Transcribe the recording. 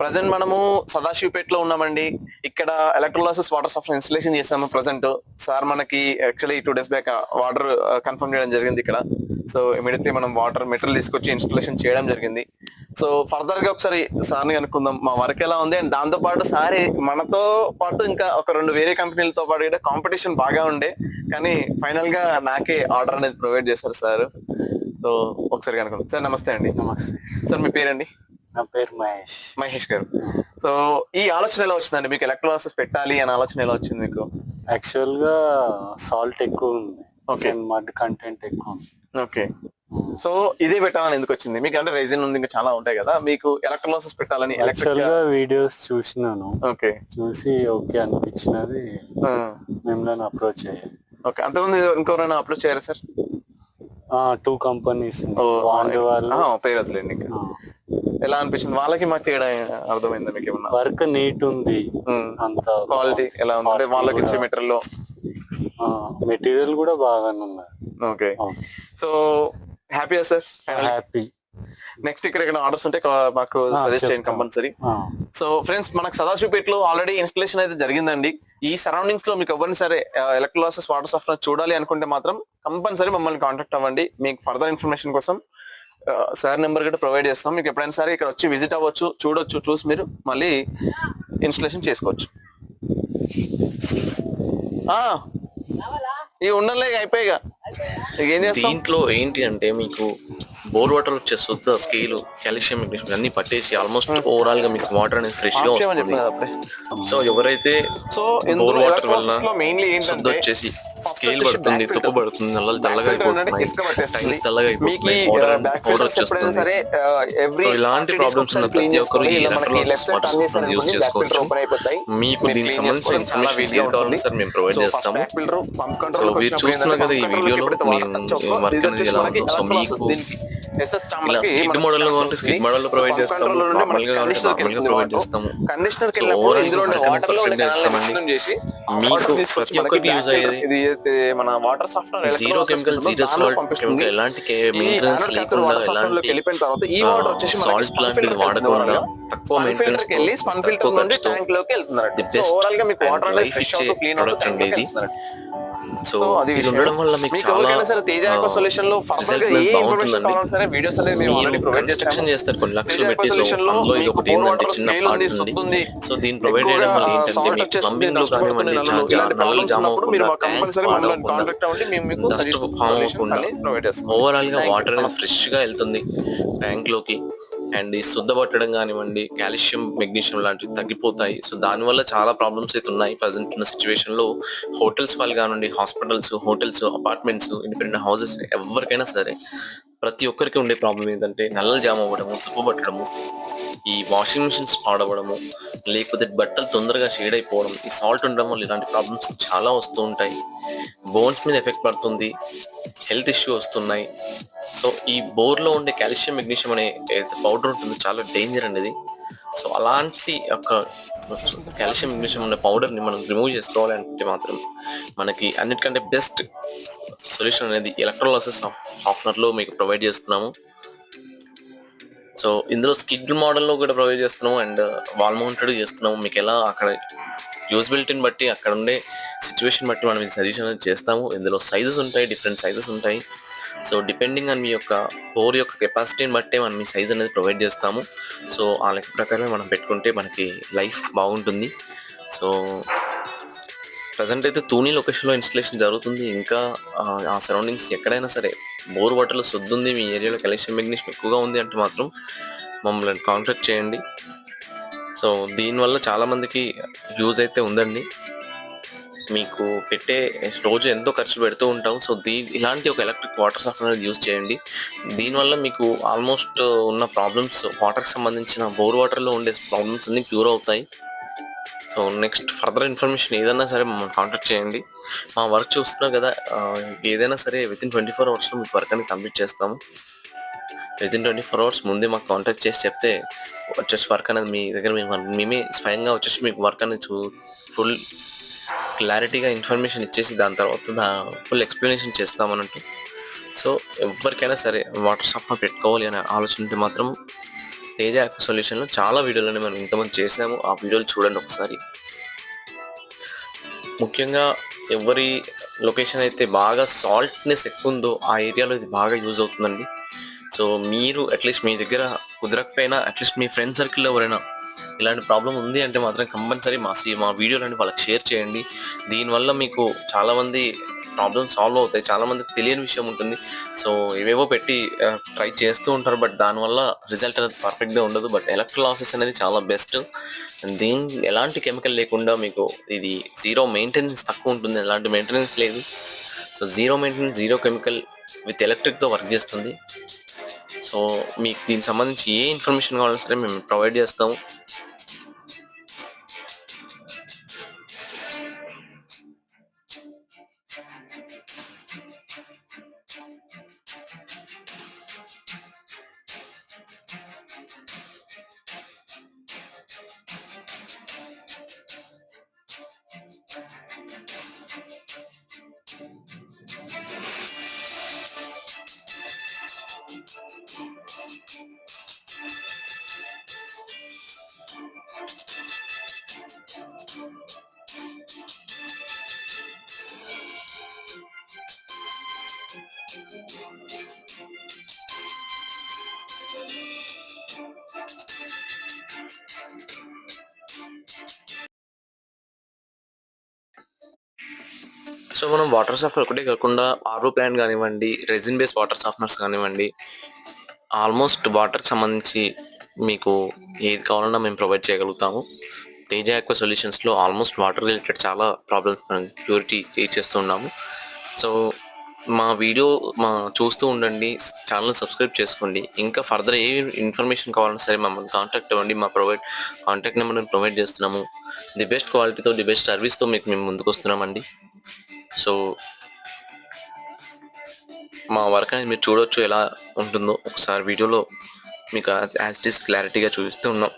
Present మనము సదాశివపేటలో ఉన్నామండి. ఇక్కడ ఎలక్ట్రోలాసెస్ వాటర్ సప్లై ఇన్స్టలేషన్ చేసాము ప్రజెంట్. సార్ మనకి actually two days back water confirm చేయడం జరిగింది ఇక్కడ. సో ఇమీడియట్లీ మనం వాటర్ మెటీరియల్ తీసుకొచ్చి ఇన్స్టలేషన్ చేయడం జరిగింది. సో ఫర్దర్గా ఒకసారి సార్ని అనుకుందాం మా వర్క్ ఎలా ఉంది? అండ్ దాంతో పాటు సార్ మనతో పాటు ఇంకా ఒక రెండు వేరే కంపెనీలతో పాటు కూడా కాంపిటీషన్ బాగా ఉండే. కానీ ఫైనల్గా నాకే ఆర్డర్ అనేది ప్రొవైడ్ చేశారు సార్. సో ఒకసారి కనుక్కుందాం. సార్ నమస్తే అండి. నమస్తే. సార్ మీ పేరండి? నా పేరు మహేష్. మహేష్ గారు. సో ఈ ఆలోచన ఎలా వచ్చిందండి? మీకు ఎలక్ట్రోలాసెస్ పెట్టాలి అనే ఆలోచన ఎలా వచ్చింది మీకు? యాక్చువల్గా సాల్ట్ ఎక్కువ ఉంది. Okay. మడ్ కంటెంట్ ఎక్కువ ఉంది. ఓకే సో ఇదే పెట్టాలని ఎందుకు వచ్చింది? మీకు అంటే రైజిన్ ఉంది ఇంకా చాలా ఉంటాయి కదా. మీకు ఎలక్ట్రోలాసెస్ పెట్టాలని యాక్చువల్గా వీడియోస్ చూసినాను. ఓకే చూసి ఓకే అనిపించినది. మిమ్మల్ని అప్రోచ్ అయ్యాను ఓకే అంతకుముందు ఇంకెవరైనా అప్లోడ్ చేయరా సార్ టూ కంపెనీస్ పేరు వదిలేండి ఎలా అనిపించింది వాళ్ళకి మాకు తేడా అర్థమైందా మీకు ఏమన్నా? వర్క్ నీట్ ఉంది అంత క్వాలిటీ ఎలా ఉంది? అంటే వాళ్ళకి ఇచ్చే మెటీరియల్లో మెటీరియల్ కూడా బాగానే ఉన్నది ఓకే. సో హ్యాపీయా సార్? హ్యాపీ నెక్స్ట్ ఇక్కడ ఇక్కడ ఆర్డర్స్ ఉంటే మాకు సజెస్ట్ చేయండి. కంపల్సరీ సో ఫ్రెండ్స్ మనకు సదాశివపేటలో ఆల్రెడీ ఇన్స్టలేషన్ అయితే జరిగిందండి. ఈ సరౌండింగ్స్లో మీకు ఎవరిని సరే ఎలక్ట్రోలాసెస్ వాటర్ సాఫ్ట్వేర్ చూడాలి అనుకుంటే మాత్రం కంపల్సరీ మమ్మల్ని కాంటాక్ట్ అవ్వండి. మీకు ఫర్దర్ ఇన్ఫర్మేషన్ కోసం సార్ నెంబర్ కూడా ప్రొవైడ్ చేస్తాం. మీకు ఎప్పుడైనా సరే ఇక్కడ వచ్చి విజిట్ అవ్వచ్చు చూడొచ్చు చూసి మీరు మళ్ళీ ఇన్స్టలేషన్ చేసుకోవచ్చు. ఆ, ఇవి ఉండలే అయిపోయిగా ఇక. ఏం చేస్తాం? దీంట్లో ఏంటి అంటే మీకు బోర్ వాటర్ వచ్చే శుద్ధ స్కేల్ కాల్షియం మెగ్నీషియం అన్ని పట్టేసి ఆల్మోస్ట్ ఓవరాల్గా మీకు వాటర్ అనేది ఫ్రెష్గా వస్తుంది. సో ఎవరైతే సో బోర్ వాటర్ వల్ల శుద్ధ వచ్చేసి స్కేల్ పడుతుంది తుప్పు. పడుతుంది నల్లలు తెల్లగా అయిపోతున్నాయి. టైల్స్ తెల్లగా అయిపోతున్నాయి సరే So, ఇలాంటి problems ఉన్న ప్రతి ఒక్కరు ఈ supply use చేసుకోవచ్చు. మీకు దీనికి సంబంధించిన ఇన్ఫర్మేషన్ ఏది కావాలన్నా సరే మేము ప్రొవైడ్ చేస్తాము. సో మీరు చూస్తున్నారు కదా ఈ వీడియోలో మేము వర్క్ అనేది ఎలా ఉందో. సో మీకు స్కిడ్ మోడల్లో కావాలంటే స్కిడ్ మోడల్లో ప్రొవైడ్ చేస్తాము. నార్మల్గా కావాలంటే నార్మల్గా ప్రొవైడ్ చేస్తాము. కండిషనర్ ఇందులో వాటర్ చేసి మీకు ప్రతి ఒక్కటి యూజ్ అయ్యేది ఇది అయితే మన water softener zero chemical zero salt chemical ఎలాంటి మెయింటెనెన్స్ లేకుండా ఎలాంటి వెళ్ళిపోయిన తర్వాత ఈ వాటర్ వచ్చేసి సాల్ట్ లాంటిది వాడకుండా తక్కువ మెయింటెనెన్స్ వెళ్ళి స్పన్ ఫిల్టర్ నుండి ట్యాంక్లోకి వెళ్తున్నారు. ఓవరాల్గా మీకు and వాటర్ అనేది ఫ్రెష్ క్లీన్ ఇది. సో అది. ఉండడం వల్ల మీకు చాలా సరే తేజ సొల్యూషన్లో ఫర్దర్గా ఏ result ఇన్ఫర్మేషన్ బాగుంటుందండి. కావాలన్నా సరే వీడియోస్ అనేది మేము ఆల్రెడీ మీరు ప్రొవైడ్ కన్స్ట్రక్షన్ చేస్తాము చేస్తారు కొన్ని లక్షలు పెట్టి సో అందులో ఇది ఒకటి ఏంటంటే చిన్న పార్ట్ ఉంది. సో దీన్ని ప్రొవైడ్ చేయడం వల్ల ఏంటంటే మీకు పంపింగ్లో జామ్ అవ్వకుండా కంపల్సరీ కాంటాక్ట్ అవ్వండి మేము మీకు డస్ట్ ఫామ్ అవ్వకుండా ఓవరాల్గా. వాటర్ అనేది ఫ్రెష్గా వెళ్తుంది ట్యాంక్లోకి అండ్ ఈ శుద్ధ పట్టడం కానివ్వండి కాల్షియం మెగ్నీషియం లాంటివి తగ్గిపోతాయి. సో దానివల్ల చాలా ప్రాబ్లమ్స్ అయితే ఉన్నాయి. ప్రజెంట్ ఉన్న సిచ్యువేషన్లో హోటల్స్ వాళ్ళు కానివ్వండి hospitals hotels apartments independent houses ఎవరికైనా సరే ప్రతి ఒక్కరికి ఉండే ప్రాబ్లం ఏంటంటే నల్లలు జామ అవ్వడము తుప్పు పట్టడము. ఈ వాషింగ్ మిషన్స్ పాడవడము లేకపోతే బట్టలు తొందరగా షేడ్ అయిపోవడం ఈ సాల్ట్ ఉండడం వల్ల ఇలాంటి ప్రాబ్లమ్స్ చాలా వస్తూ ఉంటాయి. బోన్స్ మీద ఎఫెక్ట్ పడుతుంది హెల్త్ ఇష్యూ వస్తున్నాయి. సో ఈ బోర్లో ఉండే కాల్షియం మెగ్నీషియం అనే పౌడర్ ఉంటుంది చాలా డేంజర్ అనేది సో అలాంటి ఒక కాల్షియం మెగ్నీషియం ఉన్న పౌడర్ని మనం రిమూవ్ చేసుకోవాలి అనుకుంటే మాత్రం మనకి అన్నిటికంటే బెస్ట్ సొల్యూషన్ అనేది ఎలక్ట్రోలాసిస్ సాఫ్ట్వేర్ అవర్లో మీకు ప్రొవైడ్ చేస్తున్నాము. సో ఇందులో స్కిడ్ మోడల్లో కూడా ప్రొవైడ్ చేస్తున్నాము అండ్ వాల్ మౌంటెడ్ చేస్తున్నాము. మీకు ఎలా అక్కడ యూజబిలిటీని బట్టి అక్కడ ఉండే సిచ్యువేషన్ బట్టి మనం సజెషన్ అనేది చేస్తాము. ఇందులో సైజెస్ ఉంటాయి డిఫరెంట్ సైజెస్ ఉంటాయి. సో డిపెండింగ్ ఆన్ మీ యొక్క బోర్ యొక్క కెపాసిటీని బట్టే మనం మీ సైజ్ అనేది ప్రొవైడ్ చేస్తాము. సో ఆ లెక్క ప్రకారమే మనం పెట్టుకుంటే మనకి లైఫ్ బాగుంటుంది. సో ప్రజెంట్ అయితే తూని లొకేషన్లో ఇన్స్టలేషన్ జరుగుతుంది. ఇంకా ఆ సరౌండింగ్స్ ఎక్కడైనా సరే బోర్ వాటర్లో ఉంది మీ ఏరియాలో కలెక్షన్ మెగ్నీషియం ఎక్కువగా ఉంది అంటే మాత్రం మమ్మల్ని కాంటాక్ట్ చేయండి. సో దీనివల్ల చాలా మందికి యూజ్ అయితే ఉందండి. మీకు పెట్టే రోజు ఎంతో ఖర్చు పెడుతూ ఉంటాం. సో దీ ఇలాంటి ఒక ఎలక్ట్రిక్ వాటర్ సాఫ్ట్వేర్ అనేది యూజ్ చేయండి. దీనివల్ల మీకు ఆల్మోస్ట్ ఉన్న ప్రాబ్లమ్స్ వాటర్కి సంబంధించిన బోర్ వాటర్లో ఉండే ప్రాబ్లమ్స్ అన్ని క్యూర్ అవుతాయి. సో నెక్స్ట్ ఫర్దర్ ఇన్ఫర్మేషన్ ఏదైనా సరే మమ్మల్ని కాంటాక్ట్ చేయండి. మా వర్క్ చూస్తున్నారు కదా ఏదైనా సరే విత్ ఇన్ ట్వంటీ ఫోర్ అవర్స్లో మీకు వర్క్ అనేది కంప్లీట్ చేస్తాము. With in twenty four hours ముందే మాకు కాంటాక్ట్ చేసి చెప్తే వచ్చేసి వర్క్ అనేది మీ దగ్గర మేము మేమే స్వయంగా వచ్చేసి మీకు వర్క్ అనేది ఫుల్ క్లారిటీగా ఇన్ఫర్మేషన్ ఇచ్చేసి దాని తర్వాత ఫుల్ ఎక్స్ప్లెనేషన్ చేస్తామన్నట్టు. సో ఎవరికైనా సరే వాటర్ సాఫ్ట్వేర్ పెట్టుకోవాలి అనే ఆలోచన ఉంటే మాత్రం తేజ యాక్వ సొల్యూషన్లో చాలా వీడియోలని మనం ఇంతమంది చేసాము. ఆ వీడియోలు చూడండి ఒకసారి. ముఖ్యంగా ఎవరి లొకేషన్ అయితే బాగా సాల్ట్నెస్ ఎక్కువ ఉందో ఆ ఏరియాలో ఇది బాగా యూజ్ అవుతుందండి. సో మీరు అట్లీస్ట్ మీ దగ్గర కుదరకపోయినా అట్లీస్ట్ మీ ఫ్రెండ్ సర్కిల్లో ఎవరైనా ఇలాంటి ప్రాబ్లం ఉంది అంటే మాత్రం కంపల్సరీ మా మా వీడియోలని వాళ్ళకి షేర్ చేయండి. దీనివల్ల మీకు చాలామంది ప్రాబ్లమ్ సాల్వ్ అవుతాయి. చాలా మందికి తెలియని విషయం ఉంటుంది. సో ఇవేవో పెట్టి ట్రై చేస్తూ ఉంటారు. బట్ దానివల్ల రిజల్ట్ అనేది పర్ఫెక్ట్గా ఉండదు. బట్ ఎలక్ట్రోలాసిస్ అనేది చాలా బెస్ట్. దీని ఎలాంటి కెమికల్ లేకుండా మీకు ఇది జీరో మెయింటెనెన్స్ తక్కువ ఉంటుంది. ఎలాంటి మెయింటెనెన్స్ లేదు. So zero maintenance zero chemical with ఎలక్ట్రిక్తో work చేస్తుంది. సో మీకు దీనికి సంబంధించి ఏ ఇన్ఫర్మేషన్ కావాలన్నా సరే మేము ప్రొవైడ్ చేస్తాము సో మనం వాటర్ సాఫ్ట్వేర్ ఒకటే కాకుండా ఆర్ఓ ప్లాంట్ కానివ్వండి రెజిన్ బేస్ వాటర్ సాఫ్ట్నర్స్ కానివ్వండి ఆల్మోస్ట్ వాటర్కి సంబంధించి మీకు ఏది కావాలన్నా మేము ప్రొవైడ్ చేయగలుగుతాము. తేజ యాక్వ సొల్యూషన్స్లో ఆల్మోస్ట్ వాటర్ రిలేటెడ్ చాలా ప్రాబ్లమ్స్ మనం ప్యూరిటీ చేస్తూ ఉన్నాము. సో మా వీడియో మా చూస్తూ ఉండండి ఛానల్ సబ్స్క్రైబ్ చేసుకోండి. ఇంకా ఫర్దర్ ఏ ఇన్ఫర్మేషన్ కావాలన్నా సరే మమ్మల్ని కాంటాక్ట్ అవ్వండి మా ప్రొవైడ్ కాంటాక్ట్ నెంబర్ మేము ప్రొవైడ్ చేస్తున్నాము. ది బెస్ట్ క్వాలిటీతో ది బెస్ట్ సర్వీస్తో మీకు మేము ముందుకు వస్తున్నామండి. సో మా వర్క్ అనేది మీరు చూడొచ్చు ఎలా ఉంటుందో ఒకసారి వీడియోలో మీకు యాజ్ ఇట్ ఈస్ క్లారిటీగా చూపిస్తూ ఉన్నాం.